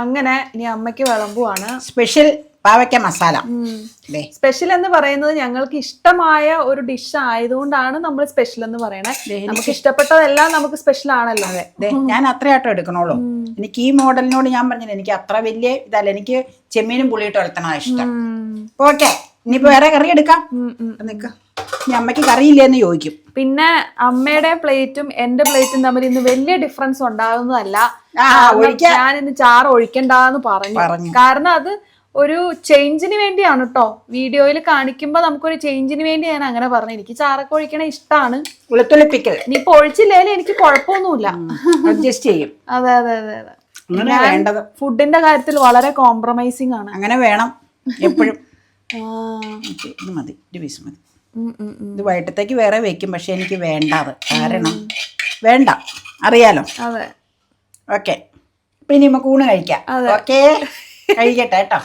അങ്ങനെ ഇനി അമ്മയ്ക്ക് വിളമ്പുവാണ്. സ്പെഷ്യൽ പാവയ്ക്ക മസാല. സ്പെഷ്യൽ എന്ന് പറയുന്നത് ഞങ്ങൾക്ക് ഇഷ്ടമായ ഒരു ഡിഷ് ആയതുകൊണ്ടാണ് നമ്മൾ സ്പെഷ്യൽ എന്ന് പറയണേ. നമുക്ക് ഇഷ്ടപ്പെട്ടതെല്ലാം നമുക്ക് സ്പെഷ്യൽ ആണല്ലോ. അതെ. ഞാൻ അത്രയാട്ടോ എടുക്കണോളൂ എനിക്ക് ഈ മോഡലിനോട് ഞാൻ പറഞ്ഞില്ല എനിക്ക് അത്ര വലിയ ഇതല്ല എനിക്ക് ചെമ്മീനും പുളിയിട്ട് വളർത്തണ ഇഷ്ടം. ഓക്കെ ഇനിയിപ്പോ വേറെ കറി എടുക്കാം. നിക്ക. ഇനി അമ്മയ്ക്ക് കറിയില്ലേന്ന് ചോദിക്കും. പിന്നെ അമ്മയുടെ പ്ലേറ്റും എന്റെ പ്ലേറ്റും തമ്മിൽ ഇന്ന് വലിയ ഡിഫറൻസ് ഉണ്ടാകുന്നതല്ല. ഞാൻ ഇന്ന് ചാറ് ഒഴിക്കണ്ടെന്ന് പറഞ്ഞു. കാരണം അത് ഒരു ചേഞ്ചിന് വേണ്ടിയാണ് കേട്ടോ വീഡിയോയിൽ കാണിക്കുമ്പോ നമുക്കൊരു ചേഞ്ചിന് വേണ്ടി ഞാൻ അങ്ങനെ പറഞ്ഞു. എനിക്ക് ചാറൊക്കെ ഒഴിക്കണ ഇഷ്ടമാണ് വെളുത്തുള്ളിപ്പിക്കൽ. ഇപ്പൊ ഒഴിച്ചില്ലേലും എനിക്ക് കുഴപ്പമൊന്നുമില്ല. അഡ്ജസ്റ്റ് ചെയ്യും. അതെ അതെ അതെ അതെ. വേണ്ടത്. ഫുഡിന്റെ കാര്യത്തിൽ വളരെ കോംപ്രമൈസിങ് ആണ്. അങ്ങനെ വേണം എപ്പോഴും. മതി ഒരു പീസ് മതി. ഇത് വൈകിട്ടത്തേക്ക് വേറെ വെക്കും പക്ഷെ എനിക്ക് വേണ്ട അത് കാരണം വേണ്ട. അറിയാലോ? അതെ. ഓക്കെ. പിന്നെ ഇനി നമുക്ക് ഊണ് കഴിക്കാം. ഓക്കെ? കഴിക്കട്ടെ കേട്ടോ.